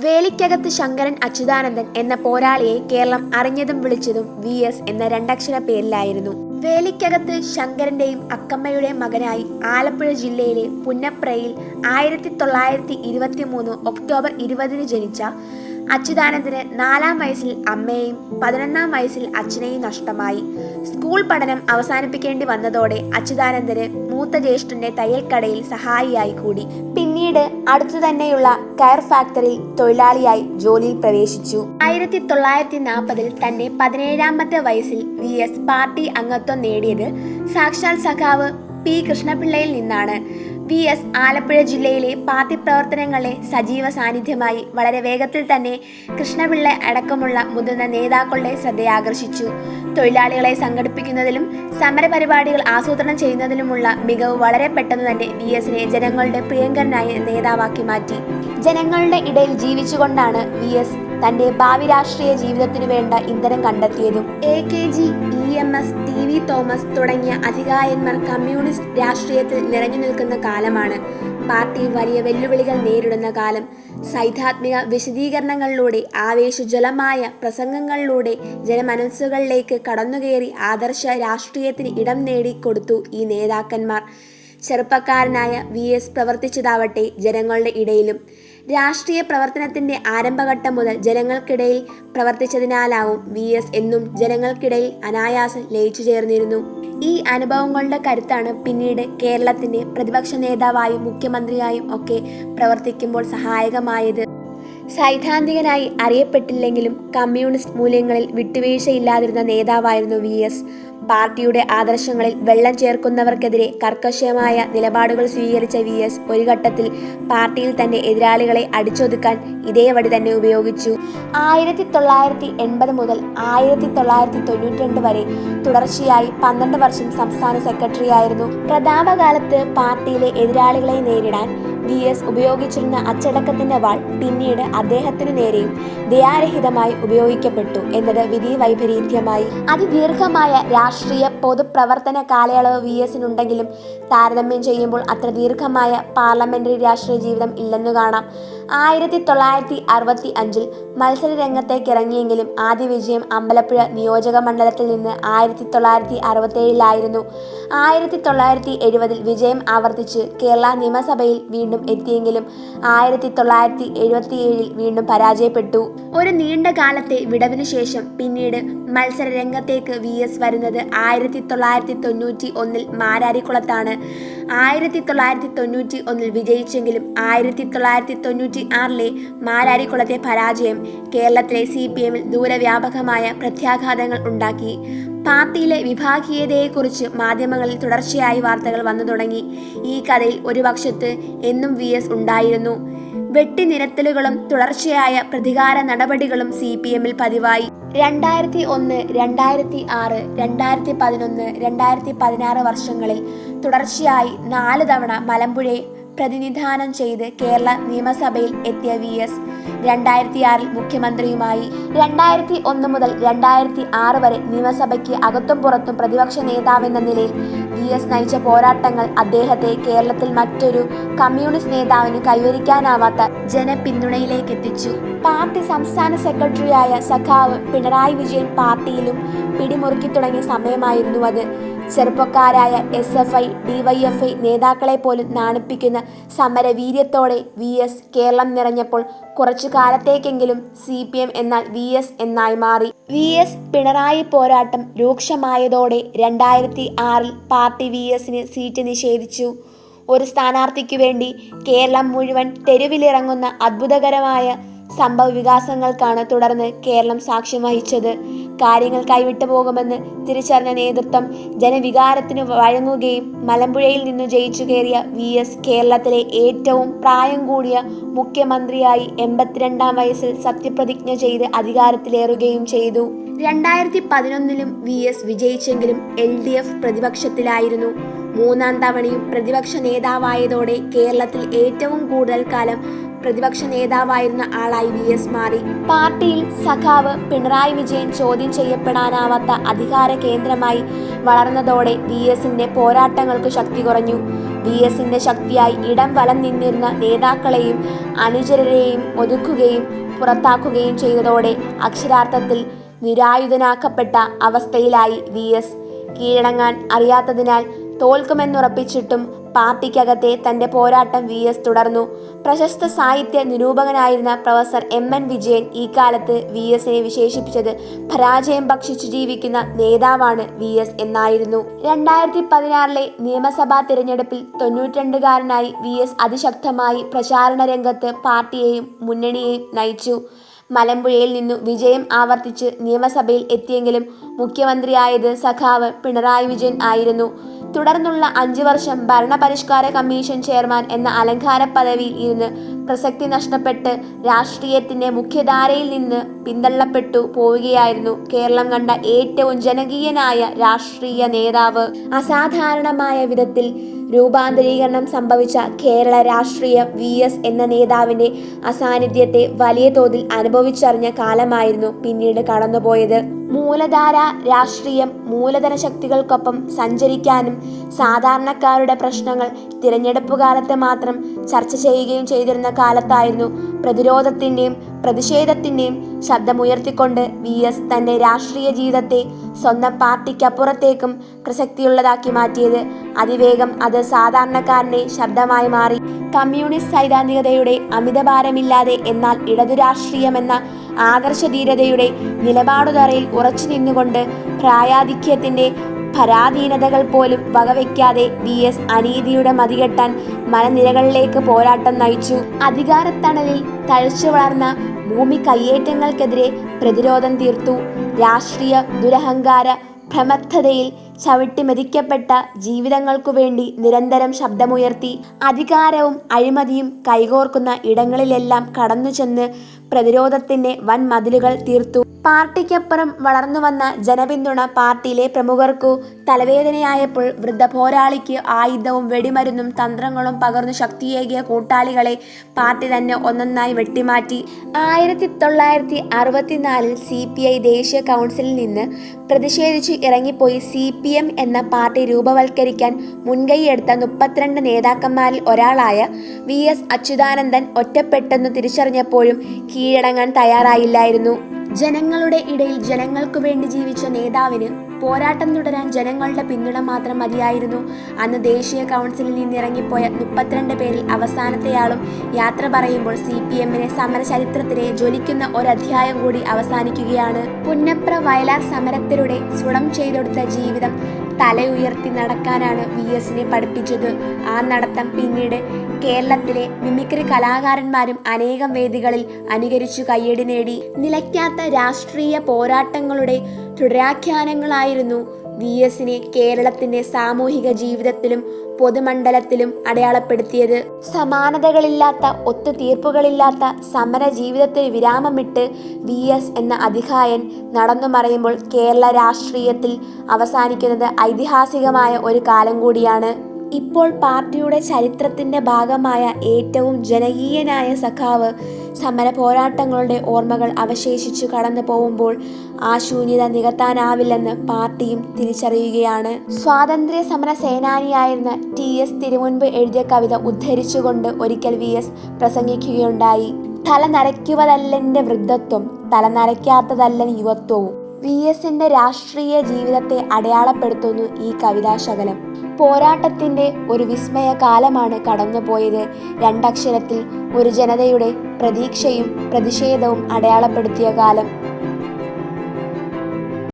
വേലിക്കകത്ത് ശങ്കരൻ അച്യുതാനന്ദൻ എന്ന പോരാളിയെ കേരളം അറിഞ്ഞതും വിളിച്ചതും വി എസ് എന്ന രണ്ടക്ഷര പേരിലായിരുന്നു. വേലിക്കകത്ത് ശങ്കരന്റെയും അക്കമ്മയുടെയും മകനായി ആലപ്പുഴ ജില്ലയിലെ പുന്നപ്രയിൽ ആയിരത്തി തൊള്ളായിരത്തി ഇരുപത്തി മൂന്ന് ഒക്ടോബർ ഇരുപതിന് ജനിച്ച അച്യുതാനന്ദന് നാലാം വയസ്സിൽ അമ്മയെയും പതിനൊന്നാം വയസ്സിൽ അച്ഛനെയും നഷ്ടമായി. സ്കൂൾ പഠനം അവസാനിപ്പിക്കേണ്ടി വന്നതോടെ അച്യുതാനന്ദന് മൂത്ത ജ്യേഷ്ഠന്റെ തയ്യൽക്കടയിൽ സഹായിയായി കൂടി. പിന്നീട് അടുത്തു തന്നെയുള്ള കയർ ഫാക്ടറിയിൽ തൊഴിലാളിയായി ജോലിയിൽ പ്രവേശിച്ചു. ആയിരത്തി തൊള്ളായിരത്തി നാൽപ്പതിൽ തന്റെ പതിനേഴാമത്തെ വയസ്സിൽ വി എസ് പാർട്ടി അംഗത്വം നേടിയത് സാക്ഷാൽ സഖാവ് പി കൃഷ്ണപിള്ളയിൽ നിന്നാണ്. വി എസ് ആലപ്പുഴ ജില്ലയിലെ പാർട്ടി പ്രവർത്തനങ്ങളെ സജീവ സാന്നിധ്യമായി വളരെ വേഗത്തിൽ തന്നെ കൃഷ്ണപിള്ള അടക്കമുള്ള മുതിർന്ന നേതാക്കളുടെ ശ്രദ്ധയാകർഷിച്ചു. തൊഴിലാളികളെ സംഘടിപ്പിക്കുന്നതിലും സമരപരിപാടികൾ ആസൂത്രണം ചെയ്യുന്നതിലുമുള്ള മികവ് വളരെ പെട്ടെന്ന് തന്നെ വി എസിനെ ജനങ്ങളുടെ പ്രിയങ്കരനായ നേതാവാക്കി മാറ്റി. ജനങ്ങളുടെ ഇടയിൽ ജീവിച്ചുകൊണ്ടാണ് വി എസ് തന്റെ ഭാവി രാഷ്ട്രീയ ജീവിതത്തിനു വേണ്ട ഇന്ധനം കണ്ടെത്തിയതും. A K G E Thomas തുടങ്ങിയ അധികായന്മാർ കമ്മ്യൂണിസ്റ്റ് രാഷ്ട്രീയത്തിൽ നിറഞ്ഞു നിൽക്കുന്ന കാലമാണ്. പാർട്ടി വലിയ വെല്ലുവിളികൾ നേരിടുന്ന കാലം. സൈദ്ധാത്മിക വിശദീകരണങ്ങളിലൂടെ ആവേശജലമായ പ്രസംഗങ്ങളിലൂടെ ജനമനസ്സുകളിലേക്ക് കടന്നുകയറി ആദർശ രാഷ്ട്രീയത്തിന് ഇടം നേടിക്കൊടുത്തു ഈ നേതാക്കന്മാർ. ചെറുപ്പക്കാരനായ വി എസ് പ്രവർത്തിച്ചതാവട്ടെ ജനങ്ങളുടെ ഇടയിലും. രാഷ്ട്രീയ പ്രവർത്തനത്തിന്റെ ആരംഭഘട്ടം മുതൽ ജനങ്ങൾക്കിടയിൽ പ്രവർത്തിച്ചതിനാലാവും വി എസ് എന്നും ജനങ്ങൾക്കിടയിൽ അനായാസം ലയിച്ചു ചേർന്നിരുന്നു. ഈ അനുഭവങ്ങളുടെ കരുത്താണ് പിന്നീട് കേരളത്തിന്റെ പ്രതിപക്ഷ നേതാവായും മുഖ്യമന്ത്രിയായും ഒക്കെ പ്രവർത്തിക്കുമ്പോൾ സഹായകമായത്. സൈദ്ധാന്തികനായി അറിയപ്പെട്ടില്ലെങ്കിലും കമ്മ്യൂണിസ്റ്റ് മൂല്യങ്ങളിൽ വിട്ടുവീഴ്ചയില്ലാതിരുന്ന നേതാവായിരുന്നു വി എസ്. പാർട്ടിയുടെ ആദർശങ്ങളിൽ വെള്ളം ചേർക്കുന്നവർക്കെതിരെ കർക്കശമായ നിലപാടുകൾ സ്വീകരിച്ച വി എസ് ഒരു ഘട്ടത്തിൽ പാർട്ടിയിൽ തന്നെ എതിരാളികളെ അടിച്ചൊതുക്കാൻ ഇതേ വഴി തന്നെ ഉപയോഗിച്ചു. ആയിരത്തി തൊള്ളായിരത്തി എൺപത് മുതൽ ആയിരത്തി തൊള്ളായിരത്തി തൊണ്ണൂറ്റി വരെ തുടർച്ചയായി പന്ത്രണ്ട് വർഷം സംസ്ഥാന സെക്രട്ടറിയായിരുന്നു. പ്രതാപകാലത്ത് പാർട്ടിയിലെ എതിരാളികളെ നേരിടാൻ വി എസ് ഉപയോഗിച്ചിരുന്ന അച്ചടക്കത്തിന്റെ വാൾ പിന്നീട് അദ്ദേഹത്തിനു നേരെയും ദയാരഹിതമായി ഉപയോഗിക്കപ്പെട്ടു എന്നത് വിധി വൈപരീത്യമായി. അതിദീർഘമായ രാഷ്ട്രീയ പൊതുപ്രവർത്തന കാലയളവ് വി എസിനുണ്ടെങ്കിലും താരതമ്യം ചെയ്യുമ്പോൾ അത്ര ദീർഘമായ പാർലമെന്ററി രാഷ്ട്രീയ ജീവിതം ഇല്ലെന്നു കാണാം. ആയിരത്തി തൊള്ളായിരത്തി അറുപത്തി അഞ്ചിൽ മത്സര രംഗത്തേക്ക് ഇറങ്ങിയെങ്കിലും ആദ്യ വിജയം അമ്പലപ്പുഴ നിയോജക മണ്ഡലത്തിൽ നിന്ന് ആയിരത്തി തൊള്ളായിരത്തി അറുപത്തേഴിലായിരുന്നു ആയിരത്തി തൊള്ളായിരത്തി എഴുപതിൽ വിജയം ആവർത്തിച്ച് കേരള നിയമസഭയിൽ വീണ്ടും എത്തിയെങ്കിലും ആയിരത്തി തൊള്ളായിരത്തി എഴുപത്തിയേഴിൽ വീണ്ടും പരാജയപ്പെട്ടു. ഒരു നീണ്ട കാലത്തെ വിടവിനു ശേഷം പിന്നീട് മത്സര രംഗത്തേക്ക് വി എസ് വരുന്നത് ആയിരത്തി തൊള്ളായിരത്തി തൊണ്ണൂറ്റി ഒന്നിൽ മാരാരിക്കുളത്താണ്. ആയിരത്തി തൊള്ളായിരത്തി തൊണ്ണൂറ്റി ഒന്നിൽ വിജയിച്ചെങ്കിലും ആയിരത്തി തൊള്ളായിരത്തി തൊണ്ണൂറ്റി ആറിലെ മാരാരിക്കുളത്തെ പരാജയം കേരളത്തിലെ സി പി എമ്മിൽ ദൂരവ്യാപകമായ പ്രത്യാഘാതങ്ങൾ ഉണ്ടാക്കി. പാർട്ടിയിലെ വിഭാഗീയതയെക്കുറിച്ച് മാധ്യമങ്ങളിൽ തുടർച്ചയായി വാർത്തകൾ വന്നു തുടങ്ങി. ഈ കഥയിൽ ഒരു പക്ഷത്ത് എന്നും വി എസ് ഉണ്ടായിരുന്നു. വെട്ടിനിരത്തലുകളും തുടർച്ചയായ പ്രതികാര നടപടികളും സി പി എമ്മിൽ പതിവായി. രണ്ടായിരത്തി ഒന്ന് രണ്ടായിരത്തി ആറ് രണ്ടായിരത്തി പതിനൊന്ന് രണ്ടായിരത്തി പതിനാറ് വർഷങ്ങളിൽ തുടർച്ചയായി നാല് തവണ മലമ്പുഴയെ പ്രതിനിധാനം ചെയ്ത് കേരള നിയമസഭയിൽ എത്തിയ വി എസ്. രണ്ടായിരത്തി ആറിൽ മുഖ്യമന്ത്രിയുമായി രണ്ടായിരത്തി ഒന്ന് മുതൽ രണ്ടായിരത്തി ആറ് വരെ നിയമസഭയ്ക്ക് അകത്തും പുറത്തും പ്രതിപക്ഷ നേതാവെന്ന നിലയിൽ എസ് നയിച്ച പോരാട്ടങ്ങൾ അദ്ദേഹത്തെ കേരളത്തിൽ മറ്റൊരു കമ്മ്യൂണിസ്റ്റ് നേതാവിന് കൈവരിക്കാനാവാത്ത ജനപിന്തുണയിലേക്ക് എത്തിച്ചു പാർട്ടി സംസ്ഥാന സെക്രട്ടറിയായ സഖാവ് പിണറായി വിജയൻ പാർട്ടിയിലും പിടിമുറുക്കി തുടങ്ങിയ സമയമായിരുന്നു അത്. ചെറുപ്പക്കാരായ എസ് എഫ് ഐ ഡിവൈഎഫ്ഐ നേതാക്കളെ പോലും നാണിപ്പിക്കുന്ന സമരവീര്യത്തോടെ വി എസ് കേരളം നിറഞ്ഞപ്പോൾ കുറച്ചു കാലത്തേക്കെങ്കിലും സി പി എം എന്നാൽ വി എസ് എന്നായി മാറി. വി എസ് പിണറായി പോരാട്ടം രൂക്ഷമായതോടെ രണ്ടായിരത്തി ആറിൽ പാർട്ടി വി എസിന് സീറ്റ് നിഷേധിച്ചു. ഒരു സ്ഥാനാർത്ഥിക്കു വേണ്ടി കേരളം മുഴുവൻ തെരുവിലിറങ്ങുന്ന അത്ഭുതകരമായ സംഭവ വികാസങ്ങൾക്കാണ് തുടർന്ന് കേരളം സാക്ഷ്യം വഹിച്ചത്. കാര്യങ്ങൾ കൈവിട്ടു പോകുമെന്ന് തിരിച്ചറിഞ്ഞ നേതൃത്വം ജനവികാരത്തിന് വഴങ്ങുകയും മലമ്പുഴയിൽ നിന്ന് ജയിച്ചു കയറിയ വി എസ് കേരളത്തിലെ ഏറ്റവും പ്രായം കൂടിയ മുഖ്യമന്ത്രിയായി എൺപത്തിരണ്ടാം വയസ്സിൽ സത്യപ്രതിജ്ഞ ചെയ്ത് അധികാരത്തിലേറുകയും ചെയ്തു. രണ്ടായിരത്തി പതിനൊന്നിലും വി എസ് വിജയിച്ചെങ്കിലും എൽ ഡി എഫ് പ്രതിപക്ഷത്തിലായിരുന്നു. മൂന്നാം തവണയും പ്രതിപക്ഷ നേതാവായതോടെ കേരളത്തിൽ ഏറ്റവും കൂടുതൽ കാലം പ്രതിപക്ഷ നേതാവായിരുന്ന ആളായി വി എസ് മാറി. പാർട്ടിയിൽ സഖാവ് പിണറായി വിജയൻ ചോദ്യം ചെയ്യപ്പെടാനാവാത്ത അധികാര കേന്ദ്രമായി വളർന്നതോടെ വി എസിന്റെ പോരാട്ടങ്ങൾക്ക് ശക്തി കുറഞ്ഞു. വി എസിന്റെ ശക്തിയായി ഇടം വലം നിന്നിരുന്ന നേതാക്കളെയും അനുചരരെയും ഒതുക്കുകയും പുറത്താക്കുകയും ചെയ്തതോടെ അക്ഷരാർത്ഥത്തിൽ നിരായുധനാക്കപ്പെട്ട അവസ്ഥയിലായി വി എസ്. കീഴടങ്ങാൻ അറിയാത്തതിനാൽ തോൽക്കുമെന്നുറപ്പിച്ചിട്ടും പാർട്ടിക്കകത്തെ തന്റെ പോരാട്ടം വി എസ് തുടർന്നു. പ്രശസ്ത സാഹിത്യ നിരൂപകനായിരുന്ന പ്രൊഫസർ എം എൻ വിജയൻ ഈ കാലത്ത് വി എസിനെ വിശേഷിപ്പിച്ചത് പരാജയം ഭക്ഷിച്ചു ജീവിക്കുന്ന നേതാവാണ് വി എസ് എന്നായിരുന്നു. രണ്ടായിരത്തി പതിനാറിലെ നിയമസഭാ തിരഞ്ഞെടുപ്പിൽ തൊണ്ണൂറ്റിരണ്ടുകാരനായി വി എസ് അതിശക്തമായി പ്രചാരണ രംഗത്ത് പാർട്ടിയെയും മുന്നണിയെയും നയിച്ചു. മലമ്പുഴയിൽ നിന്നു വിജയം ആവർത്തിച്ച് നിയമസഭയിൽ എത്തിയെങ്കിലും മുഖ്യമന്ത്രിയായത് സഖാവ് പിണറായി വിജയൻ ആയിരുന്നു. തുടർന്നുള്ള അഞ്ചു വർഷം ഭരണപരിഷ്കാര കമ്മീഷൻ ചെയർമാൻ എന്ന അലങ്കാര പദവിയിൽ ഇരുന്ന് പ്രസക്തി നഷ്ടപ്പെട്ട് രാഷ്ട്രീയത്തിന്റെ മുഖ്യധാരയിൽ നിന്ന് പിന്തള്ളപ്പെട്ടു പോവുകയായിരുന്നു കേരളം കണ്ട ഏറ്റവും ജനകീയനായ രാഷ്ട്രീയ നേതാവ്. അസാധാരണമായ വിധത്തിൽ രൂപാന്തരീകരണം സംഭവിച്ച കേരള രാഷ്ട്രീയ വി എസ് എന്ന നേതാവിന്റെ അസാന്നിധ്യത്തെ വലിയ തോതിൽ അനുഭവിച്ചറിഞ്ഞ കാലമായിരുന്നു പിന്നീട് കടന്നുപോയത്. മൂലധാര രാഷ്ട്രീയം മൂലധന ശക്തികൾക്കൊപ്പം സഞ്ചരിക്കാനും സാധാരണക്കാരുടെ പ്രശ്നങ്ങൾ തിരഞ്ഞെടുപ്പ് കാലത്ത് മാത്രം ചർച്ച ചെയ്യുകയും ചെയ്തിരുന്ന കാലത്തായിരുന്നു പ്രതിരോധത്തിന്റെയും പ്രതിഷേധത്തിന്റെയും ശബ്ദമുയർത്തിക്കൊണ്ട് വി എസ് തന്റെ രാഷ്ട്രീയ ജീവിതത്തെ സ്വന്തം പാർട്ടിക്കപ്പുറത്തേക്കും പ്രസക്തിയുള്ളതാക്കി മാറ്റിയത്. അതിവേഗം അത് സാധാരണക്കാരന്റെ ശബ്ദമായി മാറി. കമ്മ്യൂണിസ്റ്റ് സൈദ്ധാന്തികതയുടെ അമിതഭാരമില്ലാതെ എന്നാൽ ഇടതു രാഷ്ട്രീയമെന്ന ആദർശധീരതയുടെ നിലപാടുതറയിൽ ഉറച്ചു നിന്നുകൊണ്ട് പ്രായാധിക്യത്തിന്റെ പരാധീനതകൾ പോലും വകവെക്കാതെ വി എസ് അനീതിയുടെ മതികെട്ടാൻ മലനിരകളിലേക്ക് പോരാട്ടം നയിച്ചു. അധികാരത്തണലിൽ തഴച്ചു വളർന്ന ഭൂമി കയ്യേറ്റങ്ങൾക്കെതിരെ പ്രതിരോധം തീർത്തു. രാഷ്ട്രീയ ദുരഹങ്കാര ഭ്രമത്ഥതയിൽ ചവിട്ടിമെതിക്കപ്പെട്ട ജീവിതങ്ങൾക്കു വേണ്ടി നിരന്തരം ശബ്ദമുയർത്തി. അധികാരവും അഴിമതിയും കൈകോർക്കുന്ന ഇടങ്ങളിലെല്ലാം കടന്നു ചെന്ന് പ്രതിരോധത്തിന്റെ വൻ മതിലുകൾ തീർത്തു. പാർട്ടിക്കപ്പുറം വളർന്നു വന്ന ജനപിന്തുണ പാർട്ടിയിലെ പ്രമുഖർക്കു തലവേദനയായപ്പോൾ വൃദ്ധ പോരാളിക്ക് ആയുധവും വെടിമരുന്നും തന്ത്രങ്ങളും പകർന്നു ശക്തിയേകിയ കൂട്ടാളികളെ പാർട്ടി തന്നെ ഒന്നൊന്നായി വെട്ടിമാറ്റി. ആയിരത്തി തൊള്ളായിരത്തി അറുപത്തിനാലിൽ സി പി ഐ ദേശീയ കൗൺസിലിൽ നിന്ന് പ്രതിഷേധിച്ച് ഇറങ്ങിപ്പോയി സി പി എം എന്ന പാർട്ടി രൂപവൽക്കരിക്കാൻ മുൻകൈയെടുത്ത മുപ്പത്തിരണ്ട് നേതാക്കന്മാരിൽ ഒരാളായ വി എസ് അച്യുതാനന്ദൻ ഒറ്റപ്പെട്ടെന്ന് തിരിച്ചറിഞ്ഞപ്പോഴും കീഴടങ്ങാൻ തയ്യാറായില്ലായിരുന്നു. ജനങ്ങളുടെ ഇടയിൽ ജനങ്ങൾക്കു വേണ്ടി ജീവിച്ച നേതാവിന് പോരാട്ടം തുടരാൻ ജനങ്ങളുടെ പിന്തുണ മാത്രം മതിയായിരുന്നു. അന്ന് ദേശീയ കൗൺസിലിൽ നിന്നിറങ്ങിപ്പോയ മുപ്പത്തിരണ്ട് പേരിൽ അവസാനത്തെയാളും യാത്ര പറയുമ്പോൾ സി പി എമ്മിനെ സമര ചരിത്രത്തിലെ ജ്വലിക്കുന്ന ഒരധ്യായം കൂടി അവസാനിക്കുകയാണ്. പുന്നപ്ര വയലാർ സമരത്തിലൂടെ സുണം ചെയ്തെടുത്ത ജീവിതം തലയുയർത്തി നടക്കാനാണ് വി എസിനെ പഠിപ്പിച്ചത്. ആ നടത്തം പിന്നീട് കേരളത്തിലെ മിമിക്രി കലാകാരന്മാരും അനേകം വേദികളിൽ അനുകരിച്ചു കയ്യടി നേടി. നിലയ്ക്കാത്ത രാഷ്ട്രീയ പോരാട്ടങ്ങളുടെ തുടരാഖ്യാനങ്ങളായിരുന്നു വി എസിനെ കേരളത്തിന്റെ സാമൂഹിക ജീവിതത്തിലും പൊതുമണ്ഡലത്തിലും അടയാളപ്പെടുത്തിയത്. സമാനതകളില്ലാത്ത ഒത്തുതീർപ്പുകളില്ലാത്ത സമര ജീവിതത്തിന് വിരാമമിട്ട് വി എസ് എന്ന അധികായൻ നടന്നു മറയുമ്പോൾ കേരള രാഷ്ട്രീയത്തിൽ അവസാനിക്കുന്നത് ഐതിഹാസികമായ ഒരു കാലം കൂടിയാണ്. ഇപ്പോൾ പാർട്ടിയുടെ ചരിത്രത്തിന്റെ ഭാഗമായ ഏറ്റവും ജനകീയനായ സഖാവ് സമര പോരാട്ടങ്ങളുടെ ഓർമ്മകൾ അവശേഷിച്ചു കടന്നു പോകുമ്പോൾ ആ ശൂന്യത നികത്താനാവില്ലെന്ന് പാർട്ടിയും തിരിച്ചറിയുകയാണ്. സ്വാതന്ത്ര്യ സമര സേനാനിയായിരുന്ന ടി എസ് തിരുമുൻപ് എഴുതിയ കവിത ഉദ്ധരിച്ചുകൊണ്ട് ഒരിക്കൽ വി എസ് പ്രസംഗിക്കുകയുണ്ടായി. തല നരയ്ക്കുവതല്ലെന്റെ വൃദ്ധത്വം തല നരയ്ക്കാത്തതല്ലൻ യുവത്വവും. വി എസിന്റെ രാഷ്ട്രീയ ജീവിതത്തെ അടയാളപ്പെടുത്തുന്നു ഈ കവിതാശകലം. പോരാട്ടത്തിന്റെ ഒരു വിസ്മയ കാലമാണ് കടന്നുപോയത്. രണ്ടക്ഷരത്തിൽ ഒരു ജനതയുടെ പ്രതീക്ഷയും പ്രതിഷേധവും അടയാളപ്പെടുത്തിയ കാലം.